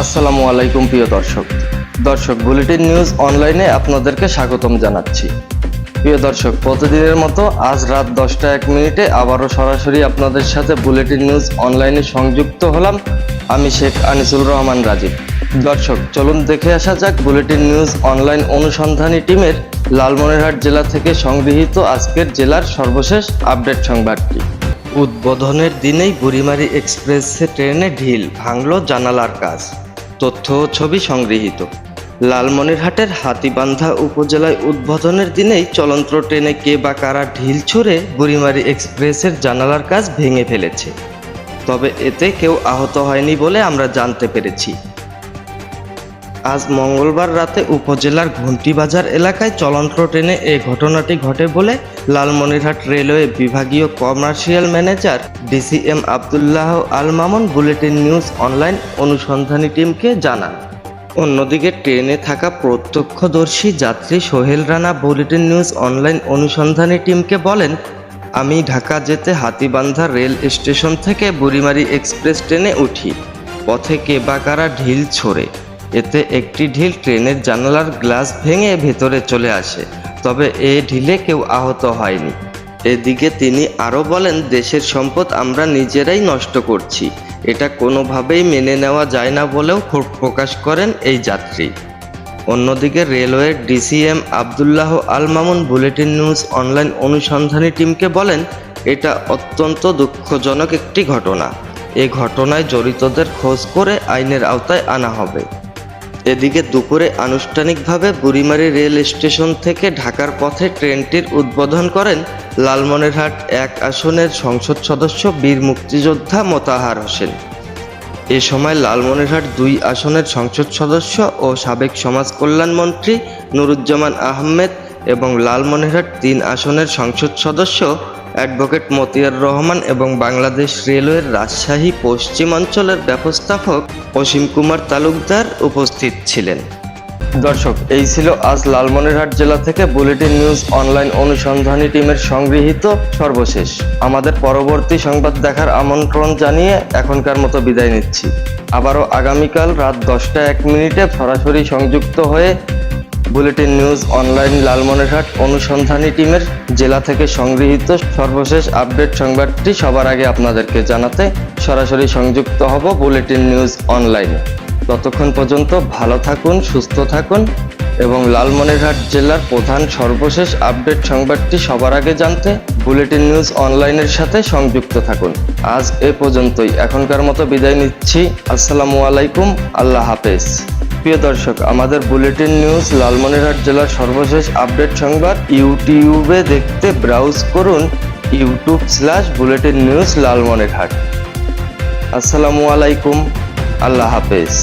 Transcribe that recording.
আসসালামু আলাইকুম প্রিয় দর্শক। দর্শক বুলেটিন নিউজ অনলাইনে আপনাদেরকে স্বাগতম জানাচ্ছি। প্রিয় দর্শক, প্রতিদিনের মতো আজ রাত দশটা এক মিনিটে আবারও সরাসরি আপনাদের সাথে বুলেটিন নিউজ অনলাইনে সংযুক্ত হলাম আমি শেখ আনিসুল রহমান রাজীব। দর্শক, চলুন দেখে আসা যাক বুলেটিন নিউজ অনলাইন অনুসন্ধানী টিমের লালমনিরহাট জেলা থেকে সংগৃহীত আজকের জেলার সর্বশেষ আপডেট সংবাদটি। উদ্বোধনের দিনেই বুড়িমারি এক্সপ্রেসে ট্রেনে ঢিল, ভাঙল জানালার কাজ। তথ্য ও ছবি সংগৃহীত। লালমনিরহাটের হাতিবান্ধা উপজেলায় উদ্বোধনের দিনেই চলন্ত ট্রেনে কে বা কারা ঢিল ছুঁড়ে বুড়িমারি এক্সপ্রেসের জানালার কাজ ভেঙে ফেলেছে। তবে এতে কেউ আহত হয়নি বলে আমরা জানতে পেরেছি। আজ মঙ্গলবার রাতে উপজেলার ঘুন্টিবাজার এলাকায় চলন্ত ট্রেনে এ ঘটনাটি ঘটে বলে লালমনিরহাট রেলওয়ে বিভাগীয় commercial manager DCM Abdullah Al Mamun bulletin news online অনুসন্ধানী টিমকে জানান। অন্যদিকে ট্রেনে থাকা প্রত্যক্ষদর্শী যাত্রী Sohel Rana bulletin news online অনুসন্ধানী টিমকে বলেন, আমি ঢাকা যেতে হাতিবান্ধা রেল স্টেশন থেকে বুড়িমারি এক্সপ্রেস ট্রেনে উঠি। পথে কে ঢিল ছোড়ে। এতে একটি ঢিল ট্রেনের জানালার গ্লাস ভেঙে ভেতরে চলে আসে, তবে এ ঢিলে কেউ আহত হয়নি। এদিকে তিনি আরও বলেন, দেশের সম্পদ আমরা নিজেরাই নষ্ট করছি। এটা কোনোভাবেই মেনে নেওয়া যায় না বলেও ক্ষোভ প্রকাশ করেন এই যাত্রী। অন্যদিকে রেলওয়ের DCM Abdullah Al Mamun bulletin news online অনুসন্ধানী টিমকে বলেন, এটা অত্যন্ত দুঃখজনক একটি ঘটনা। এ ঘটনায় জড়িতদের খোঁজ করে আইনের আওতায় আনা হবে। এদিকে দুপুরে আনুষ্ঠানিকভাবে বুড়িমারি রেল স্টেশন থেকে ঢাকার পথে ট্রেনটির উদ্বোধন করেন লালমনিরহাট এক আসনের সংসদ সদস্য বীর মুক্তিযোদ্ধা মোতাহার হোসেন। এ সময় লালমনিরহাট দুই আসনের সংসদ সদস্য ও সাবেক সমাজ কল্যাণ মন্ত্রী নুরুজ্জামান আহমেদ এবং লালমনিরহাট তিন আসনের সংসদ সদস্য অ্যাডভোকেট মতিয়ার রহমান এবং বাংলাদেশ রেলওয়ের রাজশাহী পশ্চিমাঞ্চলের ব্যবস্থাপক অসীম কুমার তালুকদার উপস্থিত ছিলেন। দর্শক, এই ছিল আজ লালমনিরহাট জেলা থেকে বুলেটিন নিউজ অনলাইন অনুসন্ধানী টিমের সংগৃহীত সর্বশেষ। আমাদের পরবর্তী সংবাদ দেখার আমন্ত্রণ জানিয়ে এখনকার মতো বিদায় নিচ্ছি। আবারও আগামীকাল রাত দশটা এক মিনিটে সরাসরি সংযুক্ত হয়ে বুলেটিন নিউজ অনলাইন লালমনিরহাট অনুসন্ধানী টিমের জেলা থেকে সংগৃহীত সর্বশেষ আপডেট সংবাদটি সবার আগে আপনাদেরকে জানাতে সরাসরি সংযুক্ত হব বুলেটিন নিউজ অনলাইনে। ততক্ষণ পর্যন্ত ভালো থাকুন, সুস্থ থাকুন এবং লালমনিরহাট জেলার প্রধান সর্বশেষ আপডেট সংবাদটি সবার আগে জানতে বুলেটিন নিউজ অনলাইনের সাথে সংযুক্ত থাকুন। আজ এ পর্যন্তই। এখনকার মতো বিদায় নিচ্ছি। আসসালামু আলাইকুম। আল্লাহ হাফেজ। প্রিয় দর্শক, আমাদের বুলেটিন নিউজ লালমনিরহাট জেলার সর্বশেষ আপডেট সংবাদ ইউটিউবে দেখতে ব্রাউজ করুন YouTube slash bulletin news Lalmonirhat. আসসালামু আলাইকুম, আল্লাহ হাফেজ।